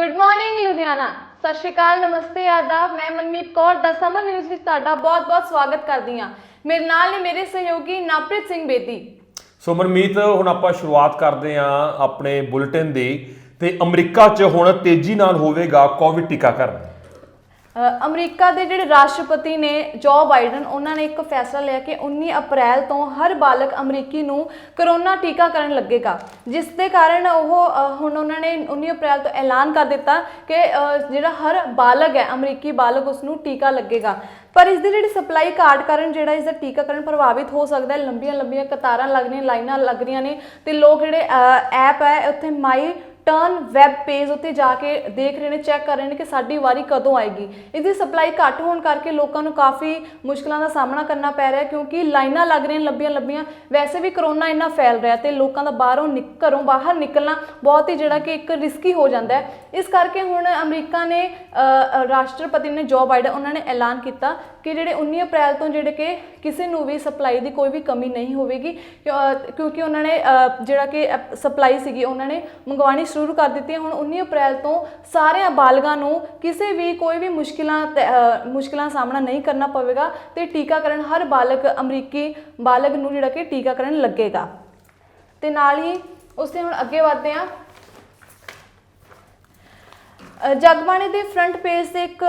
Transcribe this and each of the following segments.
Good morning Ludhiana ਸਤਿ ਸ਼੍ਰੀ ਅਕਾਲ, ਨਮਸਤੇ, ਆਦਾਬ। ਮੈਂ ਮਨਮੀਤ ਕੌਰ ਦਾ ਸਮਰ ਨਿਊਜ਼ ਵਿੱਚ ਤੁਹਾਡਾ ਬਹੁਤ-ਬਹੁਤ ਸਵਾਗਤ ਕਰਦੀ ਹਾਂ। ਮੇਰੇ ਨਾਲ ਨੇ ਮੇਰੇ ਸਹਿਯੋਗੀ ਨਵਪ੍ਰੀਤ ਸਿੰਘ ਬੇਦੀ। ਸੋ ਮਨਮੀਤ, ਹੁਣ ਆਪਾਂ ਸ਼ੁਰੂਆਤ ਕਰਦੇ ਹਾਂ ਆਪਣੇ ਬੁਲੇਟਿਨ ਦੀ। ਤੇ ਅਮਰੀਕਾ 'ਚ ਹੁਣ ਤੇਜ਼ੀ ਨਾਲ ਹੋਵੇਗਾ ਕੋਵਿਡ ਟੀਕਾਕਰਨ। ਅਮਰੀਕਾ ਦੇ ਜਿਹੜੇ ਰਾਸ਼ਟਰਪਤੀ ਨੇ, ਜੋ ਬਾਈਡਨ, ਉਹਨਾਂ ਨੇ ਇੱਕ ਫੈਸਲਾ ਲਿਆ ਕਿ 19 ਅਪ੍ਰੈਲ ਤੋਂ ਹਰ ਬਾਲਕ ਅਮਰੀਕੀ ਨੂੰ ਕਰੋਨਾ ਟੀਕਾਕਰਨ ਲੱਗੇਗਾ। ਜਿਸ ਦੇ ਕਾਰਨ ਉਹ ਹੁਣ ਉਹਨਾਂ ਨੇ 19 ਅਪ੍ਰੈਲ ਤੋਂ ਐਲਾਨ ਕਰ ਦਿੱਤਾ ਕਿ ਜਿਹੜਾ ਹਰ ਬਾਲਗ ਹੈ, ਅਮਰੀਕੀ ਬਾਲਕ ਉਸ ਨੂੰ ਟੀਕਾ ਲੱਗੇਗਾ। ਪਰ ਇਸ ਦੀ ਜਿਹੜੀ ਸਪਲਾਈ ਘਾਟ ਕਾਰਨ ਜਿਹੜਾ ਇਸ ਦਾ ਟੀਕਾਕਰਨ ਪ੍ਰਭਾਵਿਤ ਹੋ ਸਕਦਾ ਹੈ ਲੰਬੀਆਂ ਲੰਬੀਆਂ ਕਤਾਰਾਂ ਲੱਗ ਰਹੀਆਂ ਲਾਈਨਾਂ ਲੱਗ ਰਹੀਆਂ ਨੇ ਤੇ ਲੋਕ ਜਿਹੜੇ ਐਪ ਹੈ, ਉੱਥੇ ਮਾਈ ਟਰਨ ਵੈਬ ਪੇਜ ਉੱਤੇ ਜਾ ਕੇ ਦੇਖ ਰਹੇ ਨੇ ਚੈੱਕ ਕਰ ਰਹੇ ਨੇ ਕਿ ਸਾਡੀ ਵਾਰੀ ਕਦੋਂ ਆਏਗੀ। ਇਸ ਦੀ ਸਪਲਾਈ ਘੱਟ ਹੋਣ ਕਰਕੇ ਲੋਕਾਂ ਨੂੰ ਕਾਫੀ ਮੁਸ਼ਕਲਾਂ ਦਾ ਸਾਹਮਣਾ ਕਰਨਾ ਪੈ ਰਿਹਾ, ਕਿਉਂਕਿ ਲਾਈਨਾਂ ਲੱਗ ਰਹੀਆਂ ਲੰਬੀਆਂ ਲੰਬੀਆਂ। ਵੈਸੇ ਵੀ ਕਰੋਨਾ ਇੰਨਾ ਫੈਲ ਰਿਹਾ ਤੇ ਲੋਕਾਂ ਦਾ ਬਾਹਰੋਂ ਨਿਕ- ਘਰੋਂ ਬਾਹਰ ਨਿਕਲਣਾ ਬਹੁਤ ਹੀ ਜਿਹੜਾ ਕਿ ਇੱਕ ਰਿਸਕੀ ਹੋ ਜਾਂਦਾ ਹੈ। ਇਸ ਕਰਕੇ ਹੁਣ ਅਮਰੀਕਾ ਨੇ ਰਾਸ਼ਟਰਪਤੀ ਨੇ ਜੋ ਬਾਈਡਨ ਉਹਨਾਂ ਨੇ ਐਲਾਨ ਕੀਤਾ ਕਿ ਜਿਹੜੇ 19 ਅਪ੍ਰੈਲ ਤੋਂ ਜਿਹੜੇ ਕਿ ਕਿਸੇ ਨੂੰ ਵੀ ਸਪਲਾਈ ਦੀ ਕੋਈ ਵੀ ਕਮੀ ਨਹੀਂ ਹੋਵੇਗੀ ਕਿਉਂ- ਕਿਉਂਕਿ ਉਹਨਾਂ ਨੇ ਜਿਹੜਾ ਕਿ ਸਪਲਾਈ ਸੀਗੀ ਉਹਨਾਂ ਨੇ ਮੰਗਵਾਉਣੀ ਸ਼ੁਰੂ ਕਰ ਦਿੱਤੀ ਹੈ। ਹੁਣ 19 ਅਪ੍ਰੈਲ ਤੋਂ ਸਾਰਿਆਂ ਬਾਲਗਾਂ ਨੂੰ ਕਿਸੇ ਵੀ ਕੋਈ ਵੀ ਮੁਸ਼ਕਿਲਾਂ ਤੇ, ਮੁਸ਼ਕਿਲਾਂ ਦਾ ਸਾਹਮਣਾ ਨਹੀਂ ਕਰਨਾ ਪਵੇਗਾ ਤੇ ਟੀਕਾਕਰਨ ਹਰ ਬਾਲਗ ਅਮਰੀਕੀ ਬਾਲਗ ਨੂੰ ਜਿਹੜਾ ਕਿ ਟੀਕਾਕਰਨ ਲੱਗੇਗਾ। ਤੇ ਨਾਲ ਹੀ ਉਸ 'ਤੇ ਹੁਣ ਅੱਗੇ ਵਧਦੇ ਹਾਂ। ਜਗਬਾਣੀ ਦੇ ਫਰੰਟ ਪੇਜ ਤੇ ਇੱਕ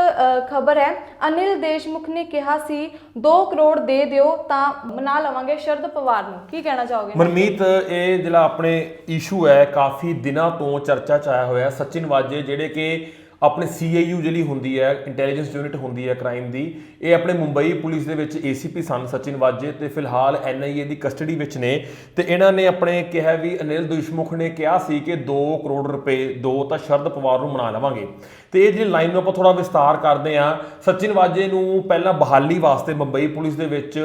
ਖਬਰ ਹੈ। ਅਨਿਲ ਦੇਸ਼ਮੁਖ ਨੇ ਕਿਹਾ ਸੀ 2 ਕਰੋੜ ਦੇ ਦਿਓ ਤਾਂ ਮਨਾ ਲਵਾਂਗੇ ਸ਼ਰਦ ਪਵਾਰ ਨੂੰ। ਕੀ ਕਹਿਣਾ ਚਾਹੋਗੇ? ਮਨਮੀਤ, ਇਹ ਜਿਹੜਾ ਆਪਣੇ ਇਸ਼ੂ ਹੈ, ਕਾਫੀ ਦਿਨਾਂ ਤੋਂ ਚਰਚਾ 'ਚ ਆਇਆ ਹੋਇਆ। ਸਚਿਨ ਵਾਜੇ ਜਿਹੜੇ ਕਿ ਆਪਣੇ ਸੀਆਈਯੂ ਜਿਹੜੀ ਹੁੰਦੀ ਹੈ ਇੰਟੈਲੀਜੈਂਸ ਯੂਨਿਟ ਹੁੰਦੀ ਹੈ ਕ੍ਰਾਈਮ ਦੀ, ਇਹ ਆਪਣੇ ਮੁੰਬਈ ਪੁਲਿਸ ਦੇ ਵਿੱਚ ਏਸੀਪੀ ਸਨ ਸਚਿਨ ਵਾਜੇ ਤੇ ਫਿਲਹਾਲ ਐਨਆਈਏ ਦੀ ਕਸਟਡੀ ਵਿੱਚ ਨੇ ਤੇ ਇਹਨਾਂ ਨੇ ਆਪਣੇ ਕਿਹਾ ਵੀ ਅਨਿਲ ਦੁਸ਼ਮੁਖ ਨੇ ਕਿਹਾ ਸੀ ਕਿ 2 ਕਰੋੜ ਰੁਪਏ, ਦੋ ਤਾਂ ਸ਼ਰਦ ਪਵਾਰ ਨੂੰ ਮਨਾ ਲਵਾਂਗੇ। ਤੇ ਇਹ ਜਿਹੜੀ ਲਾਈਨ ਨੂੰ ਆਪਾਂ ਥੋੜਾ ਵਿਸਤਾਰ ਕਰਦੇ ਹਾਂ, ਸਚਿਨ ਵਾਜੇ ਨੂੰ ਪਹਿਲਾਂ ਬਹਾਲੀ ਵਾਸਤੇ ਮੁੰਬਈ ਪੁਲਿਸ ਦੇ ਵਿੱਚ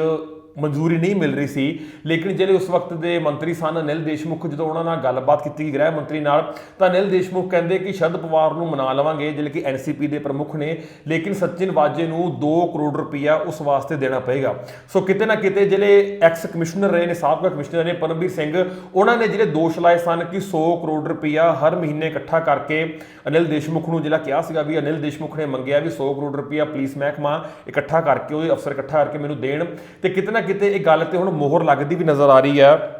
ਮਨਜ਼ੂਰੀ ਨਹੀਂ ਮਿਲ ਰਹੀ ਸੀ। ਲੇਕਿਨ ਜਿਹੜੇ ਉਸ ਵਕਤ ਦੇ ਮੰਤਰੀ ਸਨ ਅਨਿਲ ਦੇਸ਼ਮੁਖ, ਜਦੋਂ ਉਹਨਾਂ ਨਾਲ ਗੱਲਬਾਤ ਕੀਤੀ ਗ੍ਰਹਿ ਮੰਤਰੀ ਨਾਲ, ਤਾਂ ਅਨਿਲ ਦੇਸ਼ਮੁਖ ਕਹਿੰਦੇ ਕਿ ਸ਼ਰਦ ਪਵਾਰ ਨੂੰ ਮਨਾ ਲਵਾਂਗੇ, ਜਿਹੜੇ ਕਿ ਐਨਸੀਪੀ ਦੇ ਪ੍ਰਮੁੱਖ ਨੇ। ਲੇਕਿਨ ਸਚਿਨ ਵਾਜੇ ਨੂੰ 2 ਕਰੋੜ ਰੁਪਈਆ ਉਸ ਵਾਸਤੇ ਦੇਣਾ ਪਏਗਾ। ਸੋ ਕਿਤੇ ਨਾ ਕਿਤੇ ਜਿਹੜੇ ਐਕਸ ਕਮਿਸ਼ਨਰ ਰਹੇ ਨੇ, ਸਾਬਕਾ ਕਮਿਸ਼ਨਰ ਨੇ, ਪਰਮਵੀਰ ਸਿੰਘ, ਉਹਨਾਂ ਨੇ ਜਿਹੜੇ ਦੋਸ਼ ਲਾਏ ਸਨ ਕਿ 100 ਕਰੋੜ ਰੁਪਈਆ ਹਰ ਮਹੀਨੇ ਇਕੱਠਾ ਕਰਕੇ ਅਨਿਲ ਦੇਸ਼ਮੁਖ ਨੂੰ ਜਿਹੜਾ ਕਿਹਾ ਸੀਗਾ ਵੀ ਅਨਿਲ ਦੇਸ਼ਮੁਖ ਨੇ ਮੰਗਿਆ ਵੀ 100 ਕਰੋੜ ਰੁਪਈਆ ਪੁਲਿਸ ਮਹਿਕਮਾ ਇਕੱਠਾ ਕਰਕੇ ਉਹਦੇ ਅਫਸਰ ਇਕੱਠਾ ਕਰਕੇ ਮੈਨੂੰ ਦੇਣ। ਤੇ ਕਿਤੇ ਨਾ ਕਿਤੇ ਇਹ ਗੱਲ ਤੇ ਹੁਣ ਮੋਹਰ ਲੱਗਦੀ ਵੀ ਨਜ਼ਰ ਆ ਰਹੀ ਹੈ।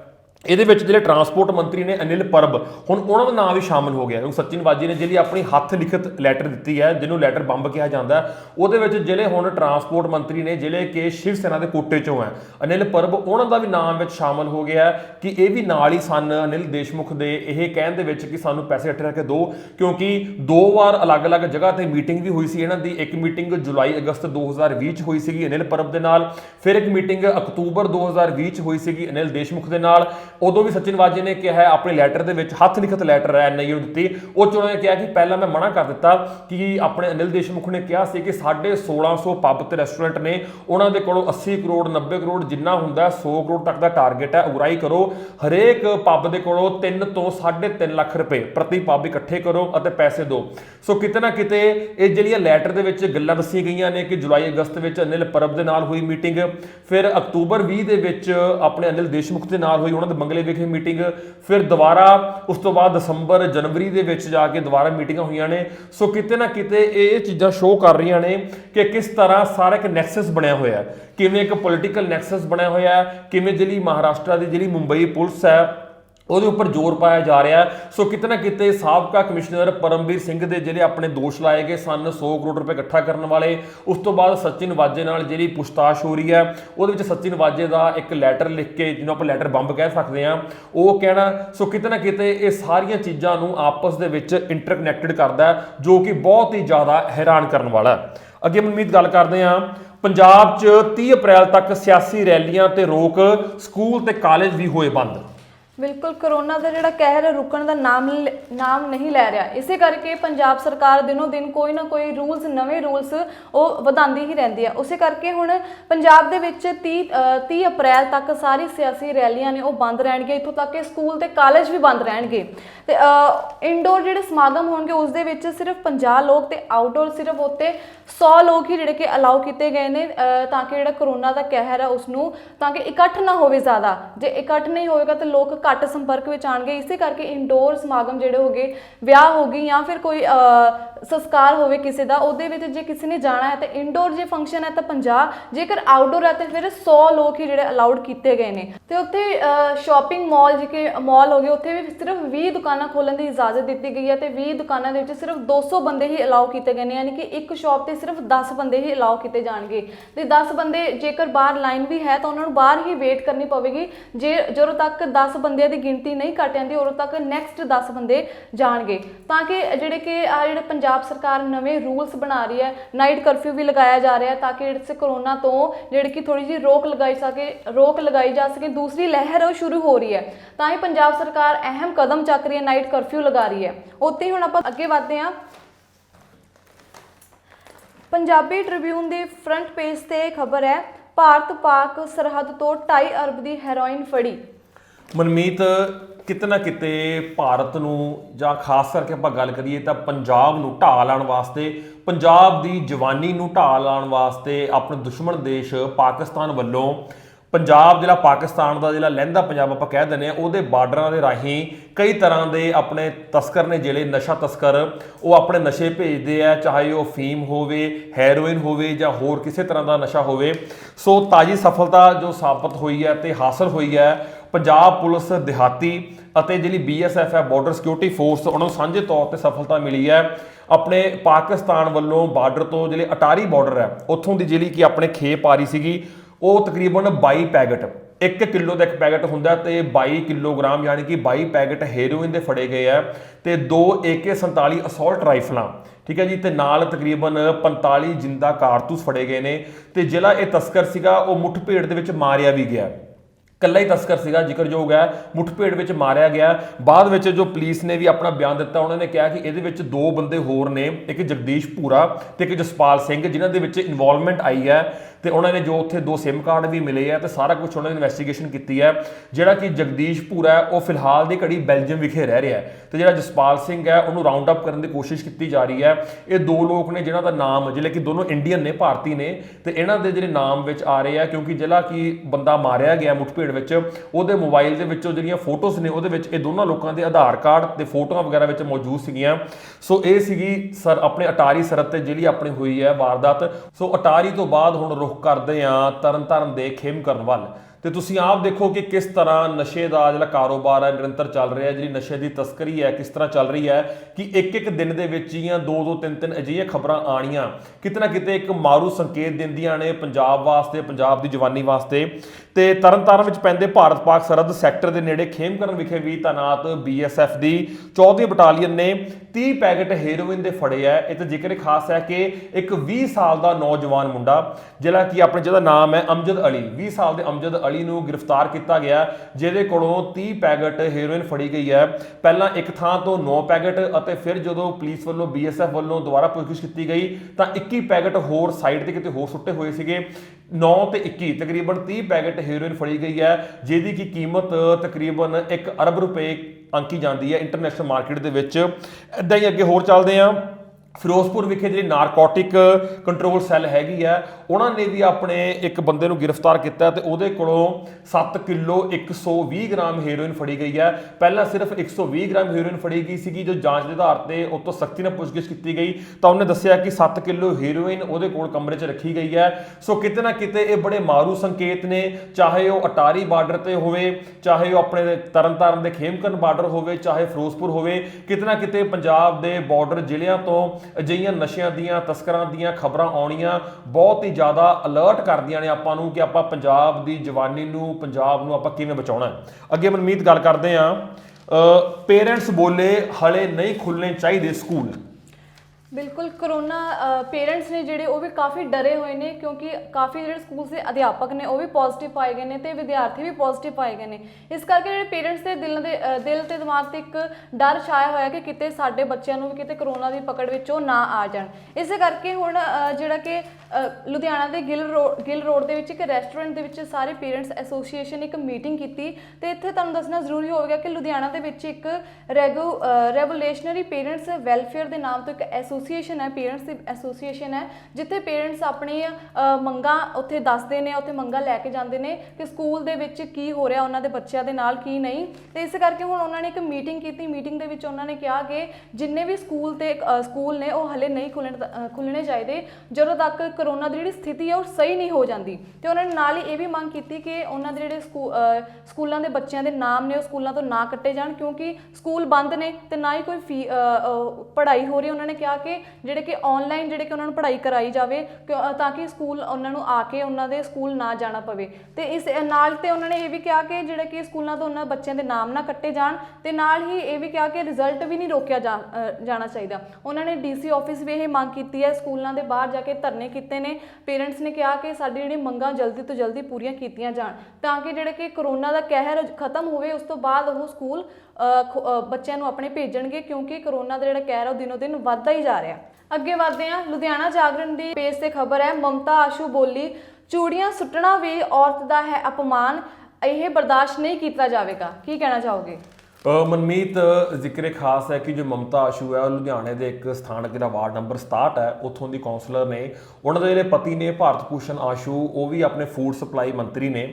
ਇਹਦੇ ਵਿੱਚ ਜਿਹੜੇ ਟਰਾਂਸਪੋਰਟ ਮੰਤਰੀ ਨੇ ਅਨਿਲ ਪਰਬ, ਹੁਣ ਉਹਨਾਂ ਦਾ ਨਾਮ ਵੀ ਸ਼ਾਮਲ ਹੋ ਗਿਆ। ਕਿਉਂਕਿ ਸਚਿਨ ਵਾਜੀ ਨੇ ਜਿਹੜੀ ਆਪਣੀ ਹੱਥ ਲਿਖਤ ਲੈਟਰ ਦਿੱਤੀ ਹੈ, ਜਿਹਨੂੰ ਲੈਟਰ ਬੰਬ ਕਿਹਾ ਜਾਂਦਾ ਉਹਦੇ ਵਿੱਚ ਜਿਹੜੇ ਹੁਣ ਟਰਾਂਸਪੋਰਟ ਮੰਤਰੀ ਨੇ ਜਿਹੜੇ ਕਿ ਸ਼ਿਵ ਸੈਨਾ ਦੇ ਕੋਟੇ ਚੋਂ ਹੈ, ਅਨਿਲ ਪਰਬ ਉਹਨਾਂ ਦਾ ਵੀ ਨਾਮ ਵਿੱਚ ਸ਼ਾਮਲ ਹੋ ਗਿਆ ਕਿ ਇਹ ਵੀ ਨਾਲ ਹੀ ਸਨ ਅਨਿਲ ਦੇਸ਼ਮੁਖ ਦੇ, ਇਹ ਕਹਿਣ ਦੇ ਵਿੱਚ ਕਿ ਸਾਨੂੰ ਪੈਸੇ ਇਕੱਠੇ ਕਰਕੇ ਦਿਓ, ਕਿਉਂਕਿ ਦੋ ਵਾਰ ਅਲੱਗ-ਅਲੱਗ ਜਗ੍ਹਾ ਤੇ ਮੀਟਿੰਗ ਵੀ ਹੋਈ ਸੀ ਇਹਨਾਂ ਦੀ, ਇੱਕ ਮੀਟਿੰਗ ਜੁਲਾਈ ਅਗਸਤ 2020 ਚ ਹੋਈ ਸੀਗੀ ਅਨਿਲ ਪਰਬ ਦੇ ਨਾਲ, ਫਿਰ ਇੱਕ ਮੀਟਿੰਗ ਅਕਤੂਬਰ 2020 ਚ ਹੋਈ ਸੀਗੀ ਅਨਿਲ ਦੇਸ਼ਮੁਖ ਦੇ ਨਾਲ ਉਦੋਂ ਵੀ ਸਚਿਨ ਵਾਜੇ ਨੇ ਕਿਹਾ ਹੈ ਆਪਣੇ ਲੈਟਰ ਦੇ ਵਿੱਚ ਹੱਥ ਲਿਖਤ ਲੈਟਰ ਹੈ ਐਨਆਈਏ ਨੂੰ ਦਿੱਤੀ। ਉਹ 'ਚ ਉਹਨਾਂ ਨੇ ਕਿਹਾ ਕਿ ਪਹਿਲਾਂ ਮੈਂ ਮਨਾ ਕਰ ਦਿੱਤਾ ਕਿ ਆਪਣੇ ਅਨਿਲ ਦੇਸ਼ਮੁਖ ਨੇ ਕਿਹਾ ਸੀ ਕਿ 1650 ਪੱਬ ਤੇ ਰੈਸਟੋਰੈਂਟ ਨੇ ਉਹਨਾਂ ਦੇ ਕੋਲੋਂ 80 ਕਰੋੜ 90 ਕਰੋੜ ਜਿੰਨਾ ਹੁੰਦਾ ਹੈ, 100 ਕਰੋੜ ਤੱਕ ਦਾ ਟਾਰਗੇਟ ਹੈ ਉਗਰਾਈ ਕਰੋ। ਹਰੇਕ ਪੱਬ ਦੇ ਕੋਲੋਂ 3 ਤੋਂ 3.5 ਲੱਖ ਰੁਪਏ ਪ੍ਰਤੀ ਪੱਬ ਇਕੱਠੇ ਕਰੋ ਅਤੇ ਪੈਸੇ ਦਿਓ। ਸੋ ਕਿਤੇ ਨਾ ਕਿਤੇ ਇਹ ਜਿਹੜੀਆਂ ਲੈਟਰ ਦੇ ਵਿੱਚ ਗੱਲਾਂ ਦੱਸੀਆਂ ਗਈਆਂ ਨੇ ਕਿ ਜੁਲਾਈ ਅਗਸਤ ਵਿੱਚ ਅਨਿਲ ਪਰਬ ਦੇ ਨਾਲ ਹੋਈ ਮੀਟਿੰਗ ਫਿਰ ਅਕਤੂਬਰ 20 ਦੇ ਵਿੱਚ ਆਪਣੇ ਅਨਿਲ ਦੇਸ਼ਮੁਖ ਦੇ ਨਾਲ ਹੋਈ ਉਹਨਾਂ ਦੇ ਬੰਗਲੇ ਵਿਖੇ ਮੀਟਿੰਗ। ਫਿਰ ਦੁਬਾਰਾ ਉਸ ਤੋਂ ਬਾਅਦ ਦਸੰਬਰ, ਜਨਵਰੀ ਦੇ ਵਿੱਚ ਜਾ ਕੇ ਦੁਬਾਰਾ ਮੀਟਿੰਗਾਂ ਹੋਈਆਂ ਨੇ। ਸੋ ਕਿਤੇ ਨਾ ਕਿਤੇ ਇਹ ਚੀਜ਼ਾਂ ਸ਼ੋਅ ਕਰ ਰਹੀਆਂ ਨੇ ਕਿ ਕਿਸ ਤਰ੍ਹਾਂ ਸਾਰਾ ਇੱਕ ਨੈਕਸਸ ਬਣਿਆ ਹੋਇਆ ਹੈ। ਕਿਵੇਂ ਇੱਕ ਪੋਲਿਟੀਕਲ ਨੈਕਸਸ ਬਣਿਆ ਹੋਇਆ ਹੈ। ਕਿਵੇਂ ਜਿਹੜੀ ਮਹਾਰਾਸ਼ਟਰ ਦੀ ਜਿਹੜੀ ਮੁੰਬਈ ਪੁਲਿਸ ਹੈ ਉਹਦੇ ਉੱਪਰ ਜ਼ੋਰ ਪਾਇਆ ਜਾ ਰਿਹਾ ਸੋ ਕਿਤੇ ਨਾ ਕਿਤੇ ਸਾਬਕਾ ਕਮਿਸ਼ਨਰ ਪਰਮਵੀਰ ਸਿੰਘ ਦੇ ਜਿਹੜੇ ਆਪਣੇ ਦੋਸ਼ ਲਾਏ ਗਏ ਸਨ 100 ਕਰੋੜ ਰੁਪਏ ਇਕੱਠਾ ਕਰਨ ਵਾਲੇ, ਉਸ ਤੋਂ ਬਾਅਦ ਸਚਿਨ ਵਾਜੇ ਨਾਲ ਜਿਹੜੀ ਪੁਛਤਾਛ ਹੋ ਰਹੀ ਹੈ, ਉਹਦੇ ਵਿੱਚ ਸਚਿਨ ਵਾਜੇ ਦਾ ਇੱਕ ਲੈਟਰ ਲਿਖ ਕੇ, ਜਿਹਨੂੰ ਆਪਾਂ ਲੈਟਰ ਬੰਬ ਕਹਿ ਸਕਦੇ ਹਾਂ, ਉਹ ਕਹਿਣਾ, ਸੋ ਕਿਤੇ ਨਾ ਕਿਤੇ ਇਹ ਸਾਰੀਆਂ ਚੀਜ਼ਾਂ ਨੂੰ ਆਪਸ ਦੇ ਵਿੱਚ ਇੰਟਰਕਨੈਕਟਡ ਕਰਦਾ ਜੋ ਕਿ ਬਹੁਤ ਹੀ ਜ਼ਿਆਦਾ ਹੈਰਾਨ ਕਰਨ ਵਾਲਾ ਹੈ। ਅੱਗੇ ਮਨਮੀਤ ਗੱਲ ਕਰਦੇ ਹਾਂ। ਪੰਜਾਬ 'ਚ 30 ਅਪ੍ਰੈਲ ਤੱਕ ਸਿਆਸੀ ਰੈਲੀਆਂ ਤੇ ਰੋਕ, ਸਕੂਲ ਤੇ ਕਾਲਜ ਵੀ ਹੋਏ ਬੰਦ। ਬਿਲਕੁਲ ਕਰੋਨਾ ਦਾ ਜਿਹੜਾ ਕਹਿਰ ਹੈ ਰੁਕਣ ਦਾ ਨਾਮ ਲ- ਨਾਮ ਨਹੀਂ ਲੈ ਰਿਹਾ। ਇਸੇ ਕਰਕੇ ਪੰਜਾਬ ਸਰਕਾਰ ਦਿਨੋਂ ਦਿਨ ਕੋਈ ਨਾ ਕੋਈ ਰੂਲਸ ਨਵੇਂ ਰੂਲਸ ਉਹ ਵਧਾਉਂਦੀ ਹੀ ਰਹਿੰਦੀ ਹੈ। ਉਸੇ ਕਰਕੇ ਹੁਣ ਪੰਜਾਬ ਦੇ ਵਿੱਚ 30 ਅ, 30 ਅਪ੍ਰੈਲ ਤੱਕ ਸਾਰੀ ਸਿਆਸੀ ਰੈਲੀਆਂ ਨੇ ਉਹ ਬੰਦ ਰਹਿਣਗੀਆਂ। ਇੱਥੋਂ ਤੱਕ ਕਿ ਸਕੂਲ ਤੇ ਕਾਲਜ ਵੀ ਬੰਦ ਰਹਿਣਗੇ। ਤੇ ਇਨਡੋਰ ਜਿਹੜੇ ਸਮਾਗਮ ਹੋਣਗੇ ਉਸ ਦੇ ਵਿੱਚ ਸਿਰਫ 50 ਲੋਕ ਤੇ ਆਊਟਡੋਰ ਸਿਰਫ ਉੱਤੇ 100 ਲੋਕ ਹੀ ਜਿਹੜੇ ਕਿ ਅਲਾਉ ਕੀਤੇ ਗਏ ਨੇ ਅ, ਤਾਂ ਕਿ ਜਿਹੜਾ ਕਰੋਨਾ ਦਾ ਕਹਿਰ ਹੈ ਉਸ ਨੂੰ ਤਾਂ ਕਿ ਇਕੱਠ ਨਾ ਹੋਵੇ ਜ਼ਿਆਦਾ। ਜੇ ਇਕੱਠ ਨਹੀਂ ਹੋਵੇਗਾ ਤਾਂ ਲੋਕ ਘੱਟ ਸੰਪਰਕ ਵਿੱਚ ਆਣਗੇ ਇਸੇ ਕਰਕੇ ਇਨਡੋਰ ਸਮਾਗਮ ਜਿਹੜੇ ਹੋਗੇ ਵਿਆਹ ਹੋ ਗਈ ਜਾਂ ਫਿਰ ਕੋਈ ਅ, ਸੰਸਕਾਰ ਹੋਵੇ ਕਿਸੇ ਦਾ, ਉਹਦੇ ਵਿੱਚ ਜੇ ਕਿਸੇ ਨੇ ਜਾਣਾ ਹੈ ਤਾਂ ਇਨਡੋਰ ਜੇ ਫੰਕਸ਼ਨ ਹੈ ਤਾਂ 50 ਜੇਕਰ ਆਊਟਡੋਰ ਹੈ ਤਾਂ ਫਿਰ 100 ਲੋਕ ਹੀ ਜਿਹੜੇ ਅਲਾਉਡ ਕੀਤੇ ਗਏ ਨੇ। ਤੇ ਉੱਥੇ ਸ਼ਾਪਿੰਗ ਮਾਲ ਜਿਵੇਂ ਮਾਲ ਹੋ ਗਏ, ਉੱਥੇ ਵੀ ਸਿਰਫ 20 ਦੁਕਾਨਾਂ ਖੋਲਣ ਦੀ ਇਜਾਜ਼ਤ ਦਿੱਤੀ ਗਈ ਹੈ ਤੇ 20 ਦੁਕਾਨਾਂ ਦੇ ਵਿੱਚ ਸਿਰਫ 200 ਬੰਦੇ ਹੀ ਅਲਾਉ ਕੀਤੇ ਗਏ ਨੇ, ਯਾਨੀ ਕਿ ਇੱਕ ਸ਼ਾਪ ਤੇ ਸਿਰਫ 10 ਬੰਦੇ ਹੀ ਅਲਾਉ ਕੀਤੇ ਜਾਣਗੇ। ਤੇ 10 ਬੰਦੇ ਜੇਕਰ ਬਾਹਰ ਲਾਈਨ ਵੀ ਹੈ ਤਾਂ ਉਹਨਾਂ ਨੂੰ ਬਾਹਰ ਹੀ ਵੇਟ ਕਰਨੀ ਪਵੇਗੀ। ਜੇ ਜਦੋਂ ਤੱਕ 10 ਬੰਦਿਆਂ ਦੀ ਗਿਣਤੀ ਨਹੀਂ ਘਟ ਜਾਂਦੀ, ਉਦੋਂ ਤੱਕ ਨੈਕਸਟ 10 ਬੰਦੇ ਜਾਣਗੇ। ਤਾਂ ਕਿ ਜਿਹੜੇ ਕਿ ਆ ਜਿਹੜੇ ਪੰਜਾਬ ਸਰਕਾਰ ਨਵੇਂ ਰੂਲਸ ਬਣਾ ਰਹੀ ਹੈ, ਨਾਈਟ ਕਰਫਿਊ ਵੀ ਲਗਾਇਆ ਜਾ ਰਿਹਾ ਤਾਂ ਕਿ ਇਸ ਕਰੋਨਾ ਤੋਂ ਜਿਹੜੀ ਕਿ ਥੋੜੀ ਜਿਹੀ ਰੋਕ ਲਗਾਈ ਸਕੇ, ਰੋਕ ਲਗਾਈ ਜਾ ਸਕੇ, ਦੂਸਰੀ ਲਹਿਰ ਉਹ ਸ਼ੁਰੂ ਹੋ ਰਹੀ ਹੈ। ਤਾਂ ਹੀ ਪੰਜਾਬ ਸਰਕਾਰ ਅਹਿਮ ਕਦਮ ਚੱਕ ਰਹੀ ਹੈ, ਨਾਈਟ ਕਰਫਿਊ ਲਗਾ ਰਹੀ ਹੈ। ਉੱਥੇ ਹੀ ਹੁਣ ਆਪਾਂ ਅੱਗੇ ਵਧਦੇ ਹਾਂ। ਪੰਜਾਬੀ ਟ੍ਰਿਬਿਊਨ ਦੇ ਫਰੰਟ ਪੇਜ ਤੇ ਖਬਰ ਹੈ ਭਾਰਤ ਪਾਕ ਸਰਹੱਦ ਤੋਂ 2.5 ਅਰਬ ਦੀ ਹੈਰੋਇਨ ਫੜੀ। ਮਨਮੀਤ ਕਿਤੇ ਨਾ ਕਿਤੇ ਭਾਰਤ ਨੂੰ ਜਾਂ ਖਾਸ ਕਰਕੇ ਆਪਾਂ ਗੱਲ ਕਰੀਏ ਤਾਂ ਪੰਜਾਬ ਨੂੰ ਢਾਹ ਲਾਉਣ ਵਾਸਤੇ, ਪੰਜਾਬ ਦੀ ਜਵਾਨੀ ਨੂੰ ਢਾਹ ਲਾਉਣ ਵਾਸਤੇ ਆਪਣੇ ਦੁਸ਼ਮਣ ਦੇਸ਼ ਪਾਕਿਸਤਾਨ ਵੱਲੋਂ ਪੰਜਾਬ ਜਿਹੜਾ ਪਾਕਿਸਤਾਨ ਦਾ ਜਿਹੜਾ ਲਹਿੰਦਾ ਪੰਜਾਬ ਆਪਾਂ ਕਹਿ ਦਿੰਦੇ ਆ ਉਹਦੇ ਬਾਰਡਰਾਂ ਦੇ ਰਾਹੀਂ ਕਈ ਤਰ੍ਹਾਂ ਦੇ ਆਪਣੇ ਤਸਕਰ ਨੇ ਜਿਹੜੇ ਨਸ਼ਾ ਤਸਕਰ, ਉਹ ਆਪਣੇ ਨਸ਼ੇ ਭੇਜਦੇ ਆ, ਚਾਹੇ ਉਹ ਫੀਮ ਹੋਵੇ, ਹੈਰੋਇਨ ਹੋਵੇ ਜਾਂ ਹੋਰ ਕਿਸੇ ਤਰ੍ਹਾਂ ਦਾ ਨਸ਼ਾ ਹੋਵੇ। ਸੋ ਤਾਜੀ ਸਫਲਤਾ ਜੋ ਸਾਬਤ ਹੋਈ ਹੈ ਤੇ ਹਾਸਲ ਹੋਈ ਹੈ, ਪੰਜਾਬ ਪੁਲਿਸ ਦਿਹਾਤੀ ਅਤੇ ਜਿਹੜੀ ਬੀਐਸਐਫ ਹੈ ਬਾਰਡਰ ਸਿਕਿਉਰਿਟੀ ਫੋਰਸ ਉਹਨਾਂ ਨੂੰ ਸਾਂਝੇ ਤੌਰ ਤੇ ਸਫਲਤਾ ਮਿਲੀ ਹੈ। ਆਪਣੇ ਪਾਕਿਸਤਾਨ ਵੱਲੋਂ ਬਾਰਡਰ ਤੋਂ ਜਿਹੜੇ ਅਟਾਰੀ ਬਾਰਡਰ ਹੈ, ਉੱਥੋਂ ਦੀ ਜਿਹੜੀ ਕਿ ਆਪਣੇ ਖੇਪ ਆ ਰਹੀ ਸੀਗੀ ਉਹ ਤਕਰੀਬਨ 22 ਪੈਕਟ 1 ਕਿਲੋ ਦਾ ਇੱਕ ਪੈਕਟ ਹੁੰਦਾ ਤੇ 22 ਕਿਲੋਗ੍ਰਾਮ ਯਾਨੀ ਕਿ 22 ਪੈਕਟ ਹੈਰੋਇਨ ਦੇ ਫੜੇ ਗਏ ਆ ਤੇ ਦੋ AK47 ਅਸੌਲਟ ਰਾਈਫਲਾਂ ਠੀਕ ਹੈ ਜੀ, ਤੇ ਨਾਲ ਤਕਰੀਬਨ 45 ਜਿੰਦਾ ਕਾਰਤੂਸ ਫੜੇ ਗਏ ਨੇ ਤੇ ਜਿਹੜਾ ਇਹ ਤਸਕਰ ਸੀਗਾ ਉਹ ਮੁੱਠਭੇੜ ਦੇ ਵਿੱਚ ਮਾਰਿਆ ਵੀ ਗਿਆ। ਕੱਲਾ ਹੀ ਤਸਕਰ ਸੀਗਾ, ਜ਼ਿਕਰਯੋਗ ਹੈ। ਮੁੱਠਭੇੜ ਵਿੱਚ ਮਾਰਿਆ ਗਿਆ। ਬਾਅਦ ਵਿੱਚ ਜੋ ਪੁਲਿਸ ਨੇ ਵੀ ਆਪਣਾ ਬਿਆਨ ਦਿੱਤਾ, ਉਹਨਾਂ ਨੇ ਕਿਹਾ ਕਿ ਇਹਦੇ ਵਿੱਚ ਦੋ ਬੰਦੇ ਹੋਰ ਨੇ, ਇੱਕ ਜਗਦੀਸ਼ ਭੂਰਾ ਤੇ ਇੱਕ ਜਸਪਾਲ ਸਿੰਘ, ਜਿਨ੍ਹਾਂ ਦੇ ਵਿੱਚ ਇਨਵੋਲਵਮੈਂਟ ਆਈ ਹੈ। ਤੇ ਉਹਨਾਂ ਨੇ ਜੋ ਉੱਥੇ ਦੋ ਸਿਮ ਕਾਰਡ ਵੀ ਮਿਲੇ ਆ ਤੇ ਸਾਰਾ ਕੁਝ ਉਹਨਾਂ ਨੇ ਇਨਵੈਸਟੀਗੇਸ਼ਨ ਕੀਤੀ ਹੈ। ਜਿਹੜਾ ਕਿ ਜਗਦੀਸ਼ ਭੂਰਾ ਹੈ, ਉਹ ਫਿਲਹਾਲ ਦੀ ਘੜੀ ਬੈਲਜੀਅਮ ਵਿਖੇ ਰਹਿ ਰਿਹਾ ਹੈ। ਤੇ ਜਿਹੜਾ ਜਸਪਾਲ ਸਿੰਘ ਹੈ, ਉਹਨੂੰ ਰਾਉਂਡ ਅਪ ਕਰਨ ਦੀ ਕੋਸ਼ਿਸ਼ ਕੀਤੀ ਜਾ ਰਹੀ ਹੈ। ਇਹ ਦੋ ਲੋਕ ਨੇ ਜਿਨ੍ਹਾਂ ਦਾ ਨਾਮ, ਜਿਹੜੇ ਕਿ ਦੋਨੋਂ ਇੰਡੀਅਨ ਨੇ, ਭਾਰਤੀ ਨੇ। ਤੇ ਇਹਨਾਂ ਦੇ ਜਿਹੜੇ ਨਾਮ ਵਿੱਚ ਆ ਰਹੇ ਆ, ਕਿਉਂਕਿ ਜਿਹੜਾ ਕਿ ਬੰਦਾ ਮਾਰਿਆ ਗਿਆ ਮੁੱਠਭੇੜ ਵਿੱਚ ਉਹਦੇ ਮੋਬਾਈਲ ਦੇ ਵਿੱਚੋਂ ਜਿਹੜੀਆਂ ਫੋਟੋਜ਼ ਨੇ ਉਹਦੇ ਵਿੱਚ ਇਹ ਦੋਨਾਂ ਲੋਕਾਂ ਦੇ ਆਧਾਰ ਕਾਰਡ ਤੇ ਫੋਟੋਆਂ ਵਗੈਰਾ ਵਿੱਚ ਮੌਜੂਦ ਸੀਗੀਆਂ। ਸੋ ਇਹ ਸੀਗੀ ਸਰ ਆਪਣੇ ਅਟਾਰੀ ਸਰਹੱਦ ਤੇ ਜਿਹੜੀ ਆਪਣੀ ਹੋਈ ਹੈ ਵਾਰਦਾਤ। ਸੋ ਅਟਾਰੀ ਤੋਂ ਬਾਅਦ ਹੁਣ ਰੁਖ ਕਰਦੇ ਆ ਤਰਨਤਾਰਨ ਦੇ ਖੇਮਕਰਨ ਵੱਲ। ਤੇ ਤੁਸੀਂ ਆਪ ਦੇਖੋ ਕਿ ਕਿਸ ਤਰ੍ਹਾਂ ਨਸ਼ੇ ਦਾ ਜਿਹੜਾ ਕਾਰੋਬਾਰ ਹੈ, ਨਿਰੰਤਰ ਚੱਲ ਰਿਹਾ ਹੈ, ਜਿਹੜੀ ਨਸ਼ੇ ਦੀ ਤਸਕਰੀ ਹੈ, ਕਿਸ ਤਰ੍ਹਾਂ ਚੱਲ ਰਹੀ ਹੈ ਕਿ ਇੱਕ ਇੱਕ ਦਿਨ ਦੇ ਵਿੱਚ ਜਾਂ ਦੋ ਦੋ ਤਿੰਨ ਤਿੰਨ ਅਜਿਹੀਆਂ ਖਬਰਾਂ ਆਣੀਆਂ ਕਿਤੇ ਨਾ ਕਿਤੇ ਇੱਕ ਮਾਰੂ ਸੰਕੇਤ ਦਿੰਦੀਆਂ ਨੇ ਪੰਜਾਬ ਵਾਸਤੇ, ਪੰਜਾਬ ਦੀ ਜਵਾਨੀ ਵਾਸਤੇ। ਤੇ ਤਰਨਤਾਰਨ ਵਿੱਚ ਪੈਂਦੇ ਭਾਰਤ ਪਾਕ ਸਰਹੱਦ ਸੈਕਟਰ ਦੇ ਨੇੜੇ ਖੇਮਕਰਨ ਵਿਖੇ ਵੀ ਤਾਨਾਤ ਬੀਐਸਐਫ ਦੀ 14ਵੀਂ ਬਟਾਲੀਅਨ ਨੇ 30 ਪੈਕੇਟ ਹੈਰੋਇਨ ਦੇ ਫੜੇ ਹੈ। ਇਹ ਤਾਂ ਜ਼ਿਕਰ ਖਾਸ ਹੈ ਕਿ ਇੱਕ 20 ਸਾਲ ਦਾ ਨੌਜਵਾਨ ਮੁੰਡਾ, ਜਿਹੜਾ ਕਿ ਆਪਣੇ ਜਿਹਦਾ ਨਾਮ ਹੈ ਅਮਜਦ ਅਲੀ 20 ਸਾਲ ਦੇ ਅਮਜਦ ਅਲੀ ਨੂੰ ਗ੍ਰਿਫਤਾਰ ਕੀਤਾ ਗਿਆ, ਜਿਹਦੇ ਕੋਲੋਂ 30 ਪੈਕੇਟ ਹੈਰੋਇਨ ਫੜੀ ਗਈ ਹੈ। ਪਹਿਲਾਂ ਇੱਕ ਥਾਂ ਤੋਂ 9 ਪੈਕੇਟ ਅਤੇ ਫਿਰ ਜਦੋਂ ਪੁਲਿਸ ਵੱਲੋਂ ਬੀਐਸਐਫ ਵੱਲੋਂ ਦੁਬਾਰਾ ਪੁੱਛਗਿੱਛ ਕੀਤੀ ਗਈ, ਤਾਂ 21 ਪੈਕਟ ਹੋਰ ਸਾਈਡ ਤੇ ਕਿਤੇ ਹੋਰ ਸੁੱਟੇ ਹੋਏ ਸੀਗੇ। 9 ਤੇ 21 ਤਕਰੀਬਨ 30 ਪੈਕੇਟ ਹੈਰੋਇਨ ਫੜੀ ਗਈ ਹੈ, ਜਿਹਦੀ ਕੀ ਕੀਮਤ ਤਕਰੀਬਨ 1 ਅਰਬ ਰੁਪਏ ਅੰਕੀ ਜਾਂਦੀ ਹੈ ਇੰਟਰਨੈਸ਼ਨਲ ਮਾਰਕੀਟ ਦੇ ਵਿੱਚ। ਇਦਾਂ ਹੀ ਅੱਗੇ ਹੋਰ ਚੱਲਦੇ ਹਾਂ। ਫਿਰੋਜ਼ਪੁਰ ਵਿਖੇ ਜਿਹੜੀ ਨਾਰਕੋਟਿਕ ਕੰਟਰੋਲ ਸੈੱਲ ਹੈਗੀ ਆ ਉਹਨਾਂ ਨੇ ਵੀ ਆਪਣੇ ਇੱਕ ਬੰਦੇ ਨੂੰ ਗ੍ਰਿਫਤਾਰ ਕੀਤਾ ਤੇ ਉਹਦੇ ਕੋਲੋਂ 7 ਕਿਲੋ 120 ਗ੍ਰਾਮ ਹੈਰੋਇਨ ਫੜੀ ਗਈ ਹੈ। ਪਹਿਲਾਂ ਸਿਰਫ 120 ਗ੍ਰਾਮ ਹੈਰੋਇਨ ਫੜੀ ਗਈ ਸੀਗੀ, ਜੋ ਜਾਂਚ ਦੇ ਆਧਾਰ ਤੇ ਉਹ ਤੋਂ ਸਖਤੀ ਨਾਲ ਪੁੱਛਗਿੱਛ ਕੀਤੀ ਗਈ। ਤਾਂ ਉਹਨੇ ਦੱਸਿਆ ਕਿ 7 ਕਿਲੋ ਹੈਰੋਇਨ ਉਹਦੇ ਕੋਲ ਕਮਰੇ 'ਚ ਰੱਖੀ ਗਈ ਹੈ। ਸੋ ਕਿਤੇ ਨਾ ਕਿਤੇ ਇਹ ਬੜੇ ਮਾਰੂ ਸੰਕੇਤ ਨੇ। ਚਾਹੇ ਉਹ ਅਟਾਰੀ ਬਾਰਡਰ ਤੇ ਹੋਵੇ, ਚਾਹੇ ਉਹ ਆਪਣੇ ਤਰਨਤਾਰਨ ਦੇ ਖੇਮਕਰਨ ਬਾਰਡਰ ਹੋਵੇ, ਚਾਹੇ ਫਿਰੋਜ਼ਪੁਰ ਹੋਵੇ, ਕਿਤੇ ਨਾ ਕਿਤੇ ਪੰਜਾਬ ਦੇ ਬਾਰਡਰ ਜ਼ਿਲ੍ਹਿਆਂ ਤੋਂ ਅਜਿਹੀਆਂ ਨਸ਼ਿਆਂ ਦੀਆਂ, ਤਸਕਰਾਂ ਦੀਆਂ ਖਬਰਾਂ ਆਉਣੀਆਂ ਬਹੁਤ ਹੀ ਜ਼ਿਆਦਾ ਅਲਰਟ ਕਰਦੀਆਂ ਨੇ ਆਪਾਂ ਨੂੰ ਕਿ ਆਪਾਂ ਪੰਜਾਬ ਦੀ ਜਵਾਨੀ ਨੂੰ, ਪੰਜਾਬ ਨੂੰ ਆਪਾਂ ਕਿਵੇਂ ਬਚਾਉਣਾ ਹੈ। ਅੱਗੇ ਮਨਮੀਤ ਗੱਲ ਕਰਦੇ ਆ ਪੇਰੈਂਟਸ ਬੋਲੇ ਹਲੇ ਨਹੀਂ ਖੁੱਲਣੇ ਚਾਹੀਦੇ ਸਕੂਲ। ਬਿਲਕੁਲ, ਕਰੋਨਾ ਪੇਰੈਂਟਸ ਨੇ ਜਿਹੜੇ ਉਹ ਵੀ ਕਾਫੀ ਡਰੇ ਹੋਏ ਨੇ ਕਿਉਂਕਿ ਕਾਫੀ ਜਿਹੜੇ ਸਕੂਲ ਦੇ ਅਧਿਆਪਕ ਨੇ ਉਹ ਵੀ ਪੋਜ਼ਿਟਿਵ ਪਾਏ ਗਏ ਨੇ ਤੇ ਵਿਦਿਆਰਥੀ ਵੀ ਪੋਜ਼ਿਟਿਵ ਪਾਏ ਗਏ ਨੇ। ਇਸ ਕਰਕੇ ਜਿਹੜੇ ਪੇਰੈਂਟਸ ਦੇ ਦਿਲ ਦੇ ਦਿਲ ਤੇ ਦਿਮਾਗ ਤੇ ਇੱਕ ਡਰ ਛਾਇਆ ਹੋਇਆ ਕਿ ਕਿਤੇ ਸਾਡੇ ਬੱਚਿਆਂ ਨੂੰ ਵੀ ਕਿਤੇ ਕਰੋਨਾ ਦੀ ਪਕੜ ਵਿੱਚੋਂ ਨਾ ਆ ਜਾਣ। ਇਸੇ ਕਰਕੇ ਹੁਣ ਜਿਹੜਾ ਕਿ ਲੁਧਿਆਣਾ ਦੇ ਗਿੱਲ ਰੋਡ ਗਿੱਲ ਰੋਡ ਦੇ ਵਿੱਚ ਇੱਕ ਰੈਸਟੋਰੈਂਟ ਦੇ ਵਿੱਚ ਸਾਰੇ ਪੇਰੈਂਟਸ ਐਸੋਸੀਏਸ਼ਨ ਇੱਕ ਮੀਟਿੰਗ ਕੀਤੀ ਤੇ ਇੱਥੇ ਤੁਹਾਨੂੰ ਦੱਸਣਾ ਜ਼ਰੂਰੀ ਹੋਵੇਗਾ ਕਿ ਲੁਧਿਆਣਾ ਦੇ ਵਿੱਚ ਇੱਕ ਰੈਗੂ ਰੈਵੋਲੂਸ਼ਨਰੀ ਪੇਰੈਂਟਸ ਵੈਲਫੇਅਰ ਦੇ ਨਾਮ ਤੋਂ ਇੱਕ ਐਸੋਸੀਏਸ਼ਨ ਐਸੋਸੀਏਸ਼ਨ ਹੈ ਪੇਰੈਂਟਸ ਦੀ ਐਸੋਸੀਏਸ਼ਨ ਹੈ ਜਿੱਥੇ ਪੇਰੈਂਟਸ ਆਪਣੀ ਮੰਗਾਂ ਉੱਥੇ ਦੱਸਦੇ ਨੇ ਉੱਥੇ ਮੰਗਾਂ ਲੈ ਕੇ ਜਾਂਦੇ ਨੇ ਕਿ ਸਕੂਲ ਦੇ ਵਿੱਚ ਕੀ ਹੋ ਰਿਹਾ ਉਹਨਾਂ ਦੇ ਬੱਚਿਆਂ ਦੇ ਨਾਲ ਕੀ ਨਹੀਂ। ਤੇ ਇਸ ਕਰਕੇ ਹੁਣ ਉਹਨਾਂ ਨੇ ਇੱਕ ਮੀਟਿੰਗ ਕੀਤੀ। ਮੀਟਿੰਗ ਦੇ ਵਿੱਚ ਉਹਨਾਂ ਨੇ ਕਿਹਾ ਕਿ ਜਿੰਨੇ ਵੀ ਸਕੂਲ ਤੇ ਸਕੂਲ ਨੇ ਉਹ ਹਲੇ ਨਹੀਂ ਖੁੱਲਣ ਅ, ਖੁੱਲਣੇ ਚਾਹੀਦੇ। ਜਦੋਂ ਤੱਕ ਕਰੋਨਾ ਦੀ ਜਿਹੜੀ ਸਥਿਤੀ ਹੈ ਉਹ ਸਹੀ ਨਹੀਂ ਹੋ ਜਾਂਦੀ। ਤੇ ਉਹਨਾਂ ਨੇ ਨਾਲ ਹੀ ਇਹ ਵੀ ਮੰਗ ਕੀਤੀ ਕਿ ਉਹਨਾਂ ਦੇ ਜਿਹੜੇ ਸਕੂ- ਸਕੂਲਾਂ ਦੇ ਬੱਚਿਆਂ ਦੇ ਨਾਮ ਨੇ ਉਹ ਸਕੂਲਾਂ ਤੋਂ ਨਾ ਕੱਟੇ ਜਾਣ ਕਿਉਂਕਿ ਸਕੂਲ ਬੰਦ ਨੇ ਤੇ ਨਾ ਹੀ ਕੋਈ ਫੀ ਪੜ੍ਹਾਈ ਹੋ ਰਹੀ। ਉਹਨਾਂ ਨੇ ਕਿਹਾ ਕਿ ਜਿਹੜੇ ਕਿ ਆਨਲਾਈਨ ਜਿਹੜੇ ਕਿ ਉਹਨਾਂ ਨੂੰ ਪੜ੍ਹਾਈ ਕਰਾਈ ਜਾਵੇ ਕਿਉਂ- ਤਾਂ ਕਿ ਸਕੂਲ ਉਹਨਾਂ ਨੂੰ ਆ ਕੇ ਉਹਨਾਂ ਦੇ ਸਕੂਲ ਨਾ ਜਾਣਾ ਪਵੇ। ਤੇ ਇਸ ਨਾਲ ਤੇ ਉਹਨਾਂ ਨੇ ਇਹ ਵੀ ਕਿਹਾ ਕਿ ਜਿਹੜੇ ਕਿ ਸਕੂਲਾਂ ਤੋਂ ਉਹਨਾਂ ਬੱਚਿਆਂ ਦੇ ਨਾਮ ਨਾ ਕੱਟੇ ਜਾਣ ਤੇ ਨਾਲ ਹੀ ਇਹ ਵੀ ਕਿਹਾ ਕਿ ਰਿਜ਼ਲਟ ਵੀ ਨਹੀਂ ਰੋਕਿਆ ਜਾ- ਜਾਣਾ ਚਾਹੀਦਾ। ਉਹਨਾਂ ਨੇ ਡੀਸੀ ਆਫਿਸ ਵੀ ਇਹ ਮੰਗ ਕੀਤੀ ਹੈ ਸਕੂਲਾਂ ਦੇ ਬਾਹਰ ਜਾ ਕੇ ਧਰਨੇ ਕੀਤੇ ਨੇ। ਪੇਰੈਂਟਸ ਨੇ ਕਿਹਾ ਕਿ ਸਾਡੀ ਜਿਹੜੀ ਮੰਗਾਂ ਜਲਦੀ ਤੋਂ ਜਲਦੀ ਪੂਰੀਆਂ ਕੀਤੀਆਂ ਜਾਣ ਤਾਂ ਕਿ ਜਿਹੜੇ ਕਿ ਕਰੋਨਾ ਦਾ ਕਹਿਰ ਖਤਮ ਹੋਵੇ ਉਸ ਤੋਂ ਬਾਅਦ ਉਹ ਸਕੂਲ ਅ, ਬੱਚਿਆਂ ਨੂੰ ਆਪਣੇ ਭੇਜਣਗੇ ਕਿਉਂਕਿ ਕਰੋਨਾ ਦਾ ਜਿਹੜਾ ਕਹਿਰ ਹੈ ਉਹ ਦਿਨੋ ਦਿਨ ਵੱਧਦਾ ਹੀ ਜਾ ਰਿਹਾ। ਅੱਗੇ ਵਧਦੇ ਹਾਂ, ਲੁਧਿਆਣਾ ਜਾਗਰਣ ਦੀ ਪੇਜ ਤੇ ਖਬਰ ਹੈ, ਮਮਤਾ ਆਸ਼ੂ ਬੋਲੀ, ਚੂੜੀਆਂ ਸੁੱਟਣਾ ਵੀ ਔਰਤ ਦਾ ਹੈ ਅਪਮਾਨ, ਇਹ ਬਰਦਾਸ਼ਤ ਨਹੀਂ ਕੀਤਾ ਜਾਵੇਗਾ। ਕੀ ਕਹਿਣਾ ਚਾਹੋਗੇ? ਮਨਮੀਤ, ਜ਼ਿਕਰੇ ਖਾਸ ਹੈ ਕਿ ਜੋ ਮਮਤਾ ਆਸ਼ੂ ਹੈ, ਉਹ ਲੁਧਿਆਣੇ ਦੇ ਇੱਕ ਸਥਾਨਕ ਜਿਹੜਾ ਵਾਰਡ ਨੰਬਰ 67 ਹੈ, ਉੱਥੋਂ ਦੀ ਕਾਉਂਸਲਰ ਨੇ, ਉਹਨਾਂ ਦੇ ਜਿਹੜੇ ਪਤੀ ਨੇ, ਭਾਰਤ ਭੂਸ਼ਣ ਆਸ਼ੂ, ਉਹ ਵੀ ਆਪਣੇ ਫੂਡ ਸਪਲਾਈ ਮੰਤਰੀ ਨੇ।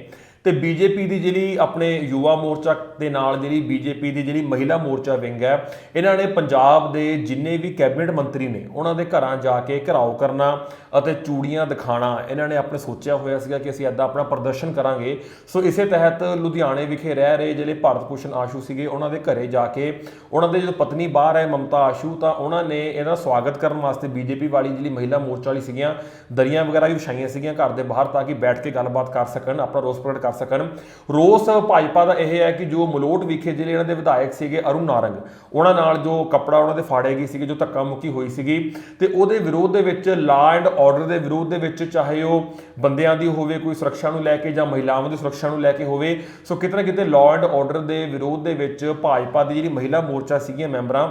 ਤੇ ਬੀਜੇਪੀ ਦੀ ਜਿਹੜੀ ਆਪਣੇ ਯੁਵਾ ਮੋਰਚਾ ਦੇ ਨਾਲ ਜਿਹੜੀ ਬੀਜੇਪੀ ਦੀ ਜਿਹੜੀ ਮਹਿਲਾ ਮੋਰਚਾ ਵਿੰਗ ਹੈ, ਇਹਨਾਂ ਨੇ ਪੰਜਾਬ ਦੇ ਜਿੰਨੇ ਵੀ ਕੈਬਨਿਟ ਮੰਤਰੀ ਨੇ, ਉਹਨਾਂ ਦੇ ਘਰਾਂ ਜਾ ਕੇ ਘਰਾਓ ਕਰਨਾ ਅਤੇ ਚੂੜੀਆਂ ਦਿਖਾਣਾ ਇਹਨਾਂ ਨੇ ਆਪਣੇ ਸੋਚਿਆ ਹੋਇਆ ਸੀਗਾ ਕਿ ਅਸੀਂ ਐਦਾਂ ਆਪਣਾ ਪ੍ਰਦਰਸ਼ਨ ਕਰਾਂਗੇ। ਸੋ ਇਸੇ ਤਹਿਤ ਲੁਧਿਆਣੇ ਵਿਖੇ ਰਹਿ ਰਹੇ ਜਿਹੜੇ ਭਾਰਤ ਭੂਸ਼ਣ ਆਸ਼ੂ ਸੀਗੇ, ਉਹਨਾਂ ਦੇ ਘਰੇ ਜਾ ਕੇ ਉਹਨਾਂ ਦੇ ਜਦੋਂ ਪਤਨੀ ਬਾਹਰ ਹੈ ਮਮਤਾ ਆਸ਼ੂ, ਤਾਂ ਉਹਨਾਂ ਨੇ ਇਹਦਾ ਸਵਾਗਤ ਕਰਨ ਵਾਸਤੇ ਬੀਜੇਪੀ ਵਾਲੀ ਜਿਹੜੀ ਮਹਿਲਾ ਮੋਰਚਾ ਵਾਲੀ ਸੀਗੀਆਂ, ਦਰੀਆਂ ਵਗੈਰਾ ਵੀ ਵਿਛਾਈਆਂ ਸੀਗੀਆਂ ਘਰ ਦੇ ਬਾਹਰ, ਤਾਂ ਕਿ ਬੈਠ ਕੇ ਗੱਲਬਾਤ ਕਰ ਸਕਣ, ਆਪਣਾ ਰੋਸ ਪ੍ਰਗਟ ਕਰ ਸਕਣ। ਰੋਸ ਭਾਜਪਾ ਦਾ ਇਹ ਹੈ ਕਿ ਜੋ ਮਲੋਟ ਵਿਖੇ ਜਿਹੜੇ ਇਹਨਾਂ ਦੇ ਵਿਧਾਇਕ ਸੀਗੇ ਅਰੁਣ ਨਾਰੰਗ, ਉਹਨਾਂ ਨਾਲ ਜੋ ਕੱਪੜਾ ਉਹਨਾਂ ਦੇ ਫਾੜੇ ਗਏ ਸੀਗੇ, ਜੋ ਧੱਕਾ ਮੁੱਕੀ ਹੋਈ ਸੀਗੀ ਤੇ ਉਹਦੇ ਵਿਰੋਧ ਦੇ ਵਿੱਚ ਲਾ ਐਂਡ ਆਰਡਰ ਦੇ ਵਿਰੋਧ ਦੇ ਵਿੱਚ ਚਾਹੇ ਉਹ ਬੰਦਿਆਂ ਦੀ ਹੋਵੇ, ਕੋਈ ਸੁਰੱਖਿਆ ਨੂੰ ਲੈ ਕੇ ਜਾਂ ਮਹਿਲਾਵਾਂ ਦੀ ਸੁਰੱਖਿਆ ਨੂੰ ਲੈ ਕੇ ਹੋਵੇ, ਸੋ ਕਿਤੇ ਨਾ ਕਿਤੇ ਲਾ ਐਂਡ ਆਰਡਰ ਦੇ ਵਿਰੋਧ ਦੇ ਵਿੱਚ ਭਾਜਪਾ ਦੀ ਜਿਹੜੀ ਮਹਿਲਾ ਮੋਰਚਾ ਸੀਗੀਆਂ ਮੈਂਬਰਾਂ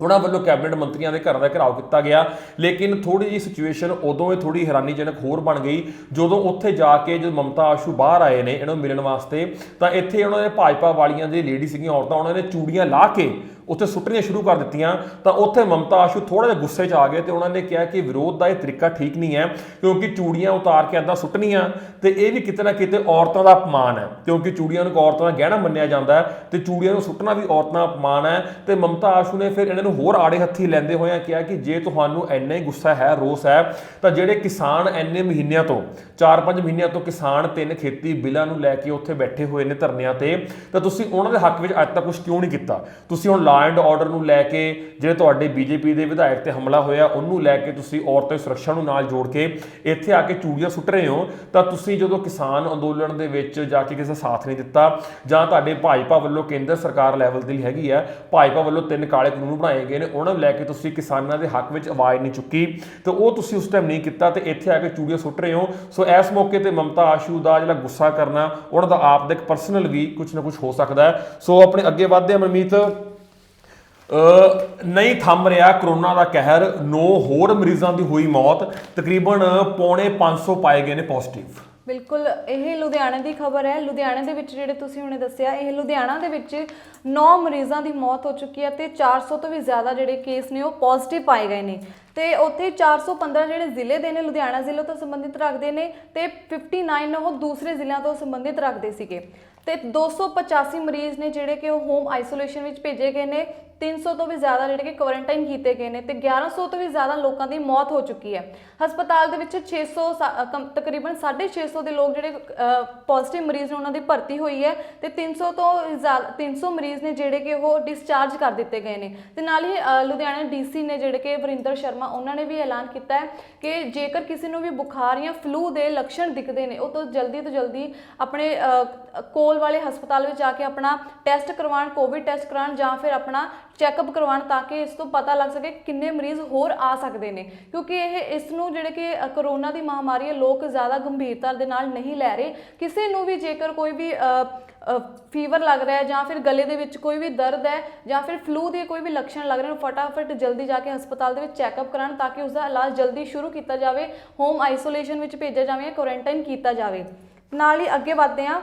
ਉਹਨਾਂ ਵੱਲੋਂ ਕੈਬਨਿਟ ਮੰਤਰੀਆਂ ਦੇ ਘਰਾਂ ਦਾ ਘਿਰਾਓ ਕੀਤਾ ਗਿਆ। ਲੇਕਿਨ ਥੋੜੀ ਜਿਹੀ ਸਿਚੁਏਸ਼ਨ ਉਦੋਂ ਇਹ ਥੋੜੀ ਹੈਰਾਨੀਜਨਕ ਹੋਰ ਬਣ ਗਈ, ਜਦੋਂ ਉੱਥੇ ਜਾ ਕੇ ਜਦੋਂ ਮਮਤਾ ਆਸ਼ੂ ਬਾਹਰ ਆਏ ਨੇ ਇਹਨਾਂ ਨੂੰ ਮਿਲਣ ਵਾਸਤੇ, ਤਾਂ ਇੱਥੇ ਉਹਨਾਂ ਨੇ ਭਾਜਪਾ ਵਾਲੀਆਂ ਜਿਹੜੀ ਲੇਡੀ ਸੀਗੀਆਂ ਔਰਤਾਂ, ਉਹਨਾਂ ਨੇ ਚੂੜੀਆਂ ਲਾ ਕੇ ਉੱਥੇ ਸੁੱਟਣੀਆਂ ਸ਼ੁਰੂ ਕਰ ਦਿੱਤੀਆਂ, ਤਾਂ ਉੱਥੇ ਮਮਤਾ ਆਸ਼ੂ ਥੋੜਾ ਜਿਹਾ ਗੁੱਸੇ 'ਚ ਆ ਗਏ ਤੇ ਉਹਨਾਂ ਨੇ ਕਿਹਾ ਕਿ ਵਿਰੋਧ ਦਾ ਇਹ ਤਰੀਕਾ ਠੀਕ ਨਹੀਂ ਹੈ, ਕਿਉਂਕਿ ਚੂੜੀਆਂ ਉਤਾਰ ਕੇ ਐਦਾਂ ਸੁੱਟਣੀਆਂ ਤੇ ਇਹ ਵੀ ਕਿਤੇ ਨਾ ਕਿਤੇ ਔਰਤਾਂ ਦਾ ਅਪਮਾਨ ਹੈ, ਕਿਉਂਕਿ ਚੂੜੀਆਂ ਨੂੰ ਔਰਤਾਂ ਦਾ ਗਹਿਣਾ ਮੰਨਿਆ ਜਾਂਦਾ ਹੈ ਤੇ ਚੂੜੀਆਂ ਨੂੰ ਸੁੱਟਣਾ ਵੀ ਔਰਤਾਂ ਦਾ ਅਪਮਾਨ ਹੈ ਤੇ ਮਮਤਾ ਆਸ਼ੂ ਨੇ ਫਿਰ ਇਹਨਾਂ ਨੂੰ ਹੋਰ ਆੜੇ ਹੱਥੀ ਲੈਂਦੇ ਹੋਇਆਂ ਕਿਹਾ ਕਿ ਜੇ ਤੁਹਾਨੂੰ ਇੰਨਾ ਹੀ ਗੁੱਸਾ ਹੈ, ਰੋਸ ਹੈ, ਤਾਂ ਜਿਹੜੇ ਕਿਸਾਨ ਇੰਨੇ ਮਹੀਨਿਆਂ ਤੋਂ 4-5 ਮਹੀਨਿਆਂ ਤੋਂ ਕਿਸਾਨ ਤਿੰਨ ਖੇਤੀ ਬਿੱਲਾਂ ਨੂੰ ਲੈ ਕੇ ਉੱਥੇ ਬੈਠੇ ਹੋਏ ਨੇ ਧਰਨਿਆਂ ਤੇ, ਤਾਂ ਤੁਸੀਂ ਉਹਨਾਂ ਦੇ ਹੱਕ ਵਿੱਚ ਅੱਜ ਤੱਕ ਕੁਝ ਕਿਉਂ ਨਹੀਂ ਕੀਤਾ? ਤੁਸੀਂ ਹੁਣ ਲਾ ਐਂਡ ਆਰਡਰ ਨੂੰ ਲੈ ਕੇ ਜਿਹੜੇ ਤੁਹਾਡੇ ਬੀਜੇਪੀ ਦੇ ਵਿਧਾਇਕ ਤੇ ਹਮਲਾ ਹੋਇਆ, ਉਹਨੂੰ ਲੈ ਕੇ ਤੁਸੀਂ ਔਰਤਾਂ ਦੀ ਸੁਰੱਖਿਆ ਨੂੰ ਨਾਲ ਜੋੜ ਕੇ ਇੱਥੇ ਆ ਕੇ ਚੂੜੀਆਂ ਸੁੱਟ ਰਹੇ ਹੋ, ਤਾਂ ਤੁਸੀਂ ਜਦੋਂ ਕਿਸਾਨ ਅੰਦੋਲਨ ਦੇ ਵਿੱਚ ਜਾ ਕੇ ਕਿਸੇ ਦਾ ਸਾਥ ਨਹੀਂ ਦਿੱਤਾ, ਜਾਂ ਤੁਹਾਡੇ ਭਾਜਪਾ ਵੱਲੋਂ ਕੇਂਦਰ ਸਰਕਾਰ ਲੈਵਲ ਦੀ ਹੈਗੀ ਹੈ ਭਾਜਪਾ ਵੱਲੋਂ ਤਿੰਨ ਕਾਲੇ ਕਾਨੂੰਨ ਬਣਾਏ ਗਏ ਨੇ, ਉਹਨਾਂ ਨੂੰ ਲੈ ਕੇ ਤੁਸੀਂ ਕਿਸਾਨਾਂ ਦੇ ਹੱਕ ਵਿੱਚ ਆਵਾਜ਼ ਨਹੀਂ ਚੁੱਕੀ, ਤੇ ਉਹ ਤੁਸੀਂ ਉਸ ਟਾਈਮ ਨਹੀਂ ਕੀਤਾ, ਤੇ ਇੱਥੇ ਆ ਕੇ ਚੂੜੀਆਂ ਸੁੱਟ ਰਹੇ ਹੋ। ਸੋ ਇਸ ਮੌਕੇ ਤੇ ਮਮਤਾ ਆਸ਼ੂ ਦਾ ਜਿਹੜਾ ਗੁੱਸਾ ਕਰਨਾ, ਉਹਨਾਂ ਦਾ ਆਪ ਦਾ ਇੱਕ ਪਰਸਨਲ ਵੀ ਕੁਝ ਨਾ ਕੁਝ ਹੋ ਸਕਦਾ ਹੈ। ਸੋ ਆਪਣੇ ਅੱਗੇ ਵਧਦੇ ਹਾਂ, ਮਨਮੀਤ। ਨਹੀਂ ਥੰਮ ਰਿਹਾ ਕਰੋਨਾ ਦਾ ਕਹਿਰ, ਨੌ ਹੋਰ ਮਰੀਜ਼ਾਂ ਦੀ ਹੋਈ ਮੌਤ, ਤਕਰੀਬਨ ਪੌਣੇ 500 ਪਾਏ ਗਏ ਨੇ ਪੋਜ਼ਿਟਿਵ ਬਿਲਕੁਲ, ਇਹ ਲੁਧਿਆਣੇ ਦੀ ਖਬਰ ਹੈ। ਲੁਧਿਆਣੇ ਦੇ ਵਿੱਚ ਜਿਹੜੇ ਤੁਸੀਂ ਹੁਣੇ ਦੱਸਿਆ, ਇਹ ਲੁਧਿਆਣਾ ਦੇ ਵਿੱਚ 9 ਮਰੀਜ਼ਾਂ ਦੀ ਮੌਤ ਹੋ ਚੁੱਕੀ ਹੈ ਤੇ 400 ਤੋਂ ਵੀ ਜ਼ਿਆਦਾ ਜਿਹੜੇ ਕੇਸ ਨੇ ਉਹ ਪੋਜ਼ਿਟਿਵ ਪਾਏ ਗਏ ਨੇ। ਤੇ ਉੱਥੇ 415 ਜਿਹੜੇ ਜ਼ਿਲ੍ਹੇ ਦੇ ਨੇ, ਲੁਧਿਆਣਾ ਜ਼ਿਲ੍ਹੇ ਤੋਂ ਸੰਬੰਧਿਤ ਰੱਖਦੇ ਨੇ ਤੇ 59 ਉਹ ਦੂਸਰੇ ਜ਼ਿਲ੍ਹਿਆਂ ਤੋਂ ਸੰਬੰਧਿਤ ਰੱਖਦੇ ਸੀਗੇ। ਤੇ 285 ਮਰੀਜ਼ ਨੇ ਜਿਹੜੇ ਕਿ ਉਹ ਹੋਮ ਆਈਸੋਲੇਸ਼ਨ ਵਿੱਚ ਭੇਜੇ ਗਏ ਨੇ। 300 ਤੋਂ ਵੀ ਜ਼ਿਆਦਾ ਜਿਹੜੇ ਕਿ ਕੁਆਰੰਟਾਈਨ ਕੀਤੇ ਗਏ ਨੇ ਤੇ 1100 ਤੋਂ ਵੀ ਜ਼ਿਆਦਾ ਲੋਕਾਂ ਦੀ ਮੌਤ ਹੋ ਚੁੱਕੀ ਹੈ। ਹਸਪਤਾਲ ਦੇ ਵਿੱਚ 600 ਸਾ- ਅ, ਕਮ- ਤਕਰੀਬਨ 650 ਦੇ ਲੋਕ ਜਿਹੜੇ ਪੋਜ਼ਿਟਿਵ ਮਰੀਜ਼ ਨੇ ਉਹਨਾਂ ਦੀ ਭਰਤੀ ਹੋਈ ਹੈ ਤੇ 300 ਤੋਂ ਜ਼ਿਆਦਾ 300 ਮਰੀਜ਼ ਨੇ ਜਿਹੜੇ ਕਿ ਉਹ ਡਿਸਚਾਰਜ ਕਰ ਦਿੱਤੇ ਗਏ ਨੇ। ਤੇ ਨਾਲ ਹੀ ਅ, ਲੁਧਿਆਣਾ ਡੀਸੀ ਨੇ ਜਿਹੜੇ ਕਿ ਵਰਿੰਦਰ ਸ਼ਰਮਾ ਉਹਨਾਂ ਨੇ ਵੀ ਐਲਾਨ ਕੀਤਾ ਹੈ ਕਿ ਜੇਕਰ ਕਿਸੇ ਨੂੰ ਵੀ ਬੁਖਾਰ ਜਾਂ ਫਲੂ ਦੇ ਲੱਛਣ ਦਿਖਦੇ ਨੇ ਉਹ ਤੋਂ ਜਲਦੀ ਤੋਂ ਜਲਦੀ ਆਪਣੇ ਕੋਲ ਵਾਲੇ ਹਸਪਤਾਲ ਵਿੱਚ ਜਾ ਕੇ ਆਪਣਾ ਟੈਸਟ ਕਰਵਾਉਣ ਕੋਵਿਡ ਟੈਸਟ ਕਰਾਉਣ ਜਾਂ ਫਿਰ ਆਪਣਾ ਚੈੱਕਅਪ ਕਰਵਾਉਣ ਤਾਂ ਕਿ ਇਸ ਤੋਂ ਪਤਾ ਲੱਗ ਸਕੇ ਕਿੰਨੇ ਮਰੀਜ਼ ਹੋਰ ਆ ਸਕਦੇ ਨੇ। ਕਿਉਂਕਿ ਇਹ ਇਸ ਨੂੰ ਜਿਹੜੇ ਕਿ ਕਰੋਨਾ ਦੀ ਮਹਾਮਾਰੀ ਹੈ, ਲੋਕ ਜ਼ਿਆਦਾ ਗੰਭੀਰਤਾ ਦੇ ਨਾਲ ਨਹੀਂ ਲੈ ਰਹੇ। ਕਿਸੇ ਨੂੰ ਵੀ ਜੇਕਰ ਕੋਈ ਵੀ ਫੀਵਰ ਲੱਗ ਰਿਹਾ ਹੈ ਜਾਂ ਫਿਰ ਗਲੇ ਦੇ ਵਿੱਚ ਕੋਈ ਵੀ ਦਰਦ ਹੈ ਜਾਂ ਫਿਰ ਫਲੂ ਦੇ ਕੋਈ ਵੀ ਲੱਛਣ ਲੱਗ ਰਹੇ ਨੇ ਫਟਾਫਟ ਜਲਦੀ ਜਾ ਕੇ ਹਸਪਤਾਲ ਦੇ ਵਿੱਚ ਚੈੱਕਅਪ ਕਰਾਉਣ ਤਾਂ ਕਿ ਉਸ ਦਾ ਇਲਾਜ ਜਲਦੀ ਸ਼ੁਰੂ ਕੀਤਾ ਜਾਵੇ ਹੋਮ ਆਈਸੋਲੇਸ਼ਨ ਵਿੱਚ ਭੇਜਿਆ ਜਾਵੇ ਜਾਂ ਕੁਆਰੰਟਾਈਨ ਕੀਤਾ ਜਾਵੇ। ਨਾਲ ਹੀ ਅੱਗੇ ਵਧਦੇ ਹਾਂ।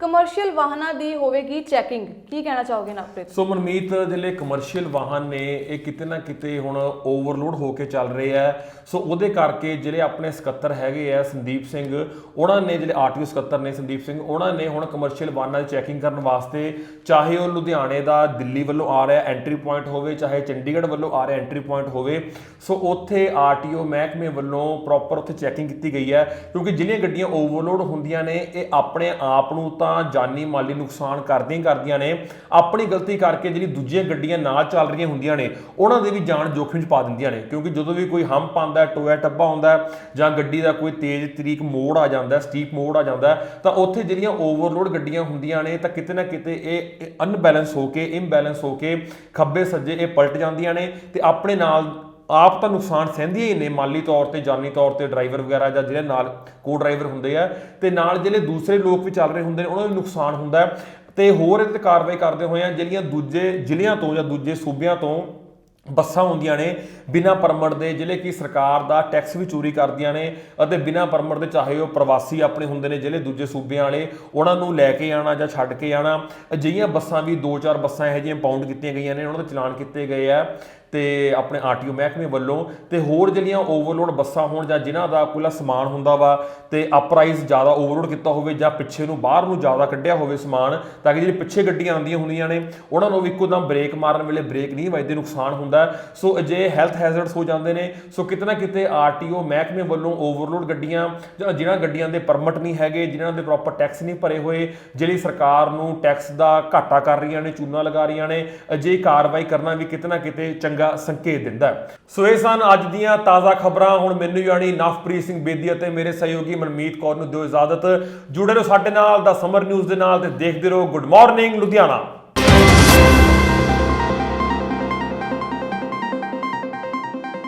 ਕਮਰਸ਼ੀਅਲ ਵਾਹਨਾਂ ਦੀ ਹੋਵੇਗੀ ਚੈਕਿੰਗ ਕੀ ਕਹਿਣਾ ਚਾਹੋਗੇ ਨਵਪ੍ਰੀਤ? ਸੋ ਮਨਮੀਤ, ਜਿਹੜੇ ਕਮਰਸ਼ੀਅਲ ਵਾਹਨ ਨੇ, ਇਹ ਕਿਤੇ ਨਾ ਕਿਤੇ ਹੁਣ ਓਵਰਲੋਡ ਹੋ ਕੇ ਚੱਲ ਰਹੇ ਆ। ਸੋ ਉਹਦੇ ਕਰਕੇ ਜਿਹੜੇ ਆਪਣੇ ਸਕੱਤਰ ਹੈਗੇ ਆ, ਸੰਦੀਪ ਸਿੰਘ, ਉਹਨਾਂ ਨੇ ਜਿਹੜੇ ਆਰਟੀਓ ਸਕੱਤਰ ਨੇ ਸੰਦੀਪ ਸਿੰਘ, ਉਹਨਾਂ ਨੇ ਹੁਣ ਕਮਰਸ਼ੀਅਲ ਵਾਹਨਾਂ ਦੀ ਚੈਕਿੰਗ ਕਰਨ ਵਾਸਤੇ ਚਾਹੇ ਉਹ ਲੁਧਿਆਣੇ ਦਾ, ਦਿੱਲੀ ਵੱਲੋਂ ਆ ਰਿਹਾ ਐਂਟਰੀ ਪੁਆਇੰਟ ਹੋਵੇ, ਚਾਹੇ ਚੰਡੀਗੜ੍ਹ ਵੱਲੋਂ ਆ ਰਿਹਾ ਐਂਟਰੀ ਪੁਆਇੰਟ ਹੋਵੇ। ਸੋ ਉੱਥੇ ਆਰਟੀਓ ਮਹਿਕਮੇ ਵੱਲੋਂ ਪ੍ਰੋਪਰ ਉੱਥੇ ਚੈਕਿੰਗ ਕੀਤੀ ਗਈ ਹੈ, ਕਿਉਂਕਿ ਜਿਹੜੀਆਂ ਗੱਡੀਆਂ ਓਵਰਲੋਡ ਹੁੰਦੀਆਂ ਨੇ, ਇਹ ਆਪਣੇ ਆਪ ਨੂੰ ਤਾਂ ਜਾਨੀ ਮਾਲੀ ਨੁਕਸਾਨ ਕਰਦੀਆਂ ਹੀ ਕਰਦੀਆਂ ਨੇ, ਆਪਣੀ ਗਲਤੀ ਕਰਕੇ ਜਿਹੜੀ ਦੂਜੀਆਂ ਗੱਡੀਆਂ ਨਾਲ ਚੱਲ ਰਹੀਆਂ ਹੁੰਦੀਆਂ ਨੇ, ਉਹਨਾਂ ਦੀ ਵੀ ਜਾਨ ਜੋਖਿਮ 'ਚ ਪਾ ਦਿੰਦੀਆਂ ਨੇ, ਕਿਉਂਕਿ ਜਦੋਂ ਵੀ ਕੋਈ ਹੰਪ ਆਉਂਦਾ, ਟੋਇਆ ਟੱਬਾ ਆਉਂਦਾ, ਜਾਂ ਗੱਡੀ ਦਾ ਕੋਈ ਤੇਜ਼ ਤਰੀਕ ਮੋੜ ਆ ਜਾਂਦਾ ਸਟੀਪ ਮੋੜ ਆ ਜਾਂਦਾ, ਤਾਂ ਉੱਥੇ ਜਿਹੜੀਆਂ ਓਵਰਲੋਡ ਗੱਡੀਆਂ ਹੁੰਦੀਆਂ ਨੇ, ਤਾਂ ਕਿਤੇ ਨਾ ਕਿਤੇ ਇਹ ਅਨਬੈਲੈਂਸ ਹੋ ਕੇ ਇੰਬੈਲੈਂਸ ਹੋ ਕੇ ਖੱਬੇ ਸੱਜੇ ਇਹ ਪਲਟ ਜਾਂਦੀਆਂ ਨੇ, ਤੇ ਆਪਣੇ ਨਾਲ ਆਪ ਤਾਂ ਨੁਕਸਾਨ ਸਹਿੰਦੀਆਂ ਹੀ ਨੇ, ਮਾਲੀ ਤੌਰ ਤੇ, ਜਾਨੀ ਤੌਰ ਤੇ, ਡਰਾਈਵਰ ਵਗੈਰਾ ਜਾਂ ਜਿਹੜੇ ਨਾਲ ਕੋ ਡਰਾਈਵਰ ਹੁੰਦੇ ਆ, ਤੇ ਨਾਲ ਜਿਹੜੇ ਦੂਸਰੇ ਲੋਕ ਵੀ ਚੱਲ ਰਹੇ ਹੁੰਦੇ ਨੇ, ਉਹਨਾਂ ਨੂੰ ਨੁਕਸਾਨ ਹੁੰਦਾ ਹੈ। ਤੇ ਹੋਰ ਇਹਦੇ ਤੇ ਕਾਰਵਾਈ ਕਰਦੇ ਹੋਏ ਆ, ਜਿਹੜੀਆਂ ਦੂਜੇ ਜ਼ਿਲ੍ਹਿਆਂ ਤੋਂ ਜਾਂ ਦੂਜੇ ਸੂਬਿਆਂ ਤੋਂ ਬੱਸਾਂ ਹੁੰਦੀਆਂ ਨੇ, ਬਿਨਾਂ ਪਰਮਿਟ ਦੇ, ਜਿਹੜੇ ਕਿ ਸਰਕਾਰ ਦਾ ਟੈਕਸ ਵੀ ਚੋਰੀ ਕਰਦੀਆਂ ਨੇ, ਅਤੇ ਬਿਨਾਂ ਪਰਮਿਟ ਦੇ ਚਾਹੇ ਉਹ ਪ੍ਰਵਾਸੀ ਆਪਣੇ ਹੁੰਦੇ ਨੇ, ਜਿਹੜੇ ਦੂਜੇ ਸੂਬਿਆਂ ਵਾਲੇ, ਉਹਨਾਂ ਨੂੰ ਲੈ ਕੇ ਆਣਾ ਜਾਂ ਛੱਡ ਕੇ ਆਣਾ, ਅਜਿਹੀਆਂ ਬੱਸਾਂ ਵੀ ਦੋ ਚਾਰ ਬੱਸਾਂ ਇਹੋ ਜਿਹੀਆਂ ਪਾਉਂਡ ਕੀਤੀਆਂ ਗਈਆਂ ਨੇ, ਉਹਨਾਂ ਦੇ ਚਲਾਨ ਕੀਤੇ ਗਏ ਆ। ਤੇ ਆਪਣੇ ਆਰਟੀਓ ਮਹਿਕਮੇ ਵੱਲੋਂ ਤੇ ਹੋਰ ਜਿਹੜੀਆਂ ਓਵਰਲੋਡ ਬੱਸਾਂ ਹੋਣ ਜਾਂ ਜਿਨ੍ਹਾਂ ਦਾ ਕੋਈ ਸਮਾਨ ਹੁੰਦਾ ਵਾ ਤੇ ਅਪਰਾਈਜ਼ ਜ਼ਿਆਦਾ ਓਵਰਲੋਡ ਕੀਤਾ ਹੋਵੇ ਜਾਂ ਪਿੱਛੇ ਨੂੰ ਬਾਹਰ ਨੂੰ ਜ਼ਿਆਦਾ ਕੱਢਿਆ ਹੋਵੇ ਸਮਾਨ ਤਾਂ ਕਿ ਜਿਹੜੀ ਪਿੱਛੇ ਗੱਡੀਆਂ ਆਉਂਦੀਆਂ ਹੁੰਦੀਆਂ ਨੇ, ਉਹਨਾਂ ਨੂੰ ਵੀ ਇੱਕੋ ਦਮ ਬ੍ਰੇਕ ਮਾਰਨ ਵੇਲੇ ਬ੍ਰੇਕ ਨਹੀਂ ਵੱਜਦੇ, ਨੁਕਸਾਨ ਹੁੰਦਾ। ਸੋ ਅਜੇ ਹੈਲਥ ਹੈਜ਼ਰਡਸ ਹੋ ਜਾਂਦੇ ਨੇ, ਸੋ ਕਿਤੇ ਨਾ ਕਿਤੇ ਆਰਟੀਓ ਮਹਿਕਮੇ ਵੱਲੋਂ ਓਵਰਲੋਡ ਗੱਡੀਆਂ ਜਾਂ ਜਿਨ੍ਹਾਂ ਗੱਡੀਆਂ ਦੇ ਪਰਮਿਟ ਨਹੀਂ ਹੈਗੇ, ਜਿਨ੍ਹਾਂ ਦੇ ਪ੍ਰੋਪਰ ਟੈਕਸ ਨਹੀਂ ਭਰੇ ਹੋਏ, ਜਿਹੜੀ ਸਰਕਾਰ ਨੂੰ ਟੈਕਸ ਦਾ ਘਾਟਾ ਕਰ ਰਹੀਆਂ ਨੇ, ਚੂਨਾ ਲਗਾ ਰਹੀਆਂ ਨੇ ਅਜੇ ਕਾਰਵਾਈ ਕਰਨਾ ਵੀ ਕਿਤੇ ਨਾ ਕਿਤੇ ਚੰਗਾ ਸੰਕੇਤ ਦਿੰਦਾ ਸੋ ਇਹ ਸਨ ਅੱਜ ਦੀਆਂ ਤਾਜ਼ਾ ਖਬਰਾਂ। ਹੁਣ ਮੈਨੂੰ ਯਾਨੀ ਨਵਪ੍ਰੀਤ ਸਿੰਘ ਬੇਦੀ ਅਤੇ ਮੇਰੇ ਸਹਿਯੋਗੀ ਮਨਮੀਤ ਕੌਰ ਨੂੰ ਦਿਓ ਇਜਾਜ਼ਤ। ਜੁੜੇ ਰਹੋ ਸਾਡੇ ਨਾਲ ਦਾ ਸਮਰ ਨਿਊਜ਼ ਦੇ ਨਾਲ ਤੇ ਦੇਖਦੇ ਰਹੋ। Good morning Ludhiana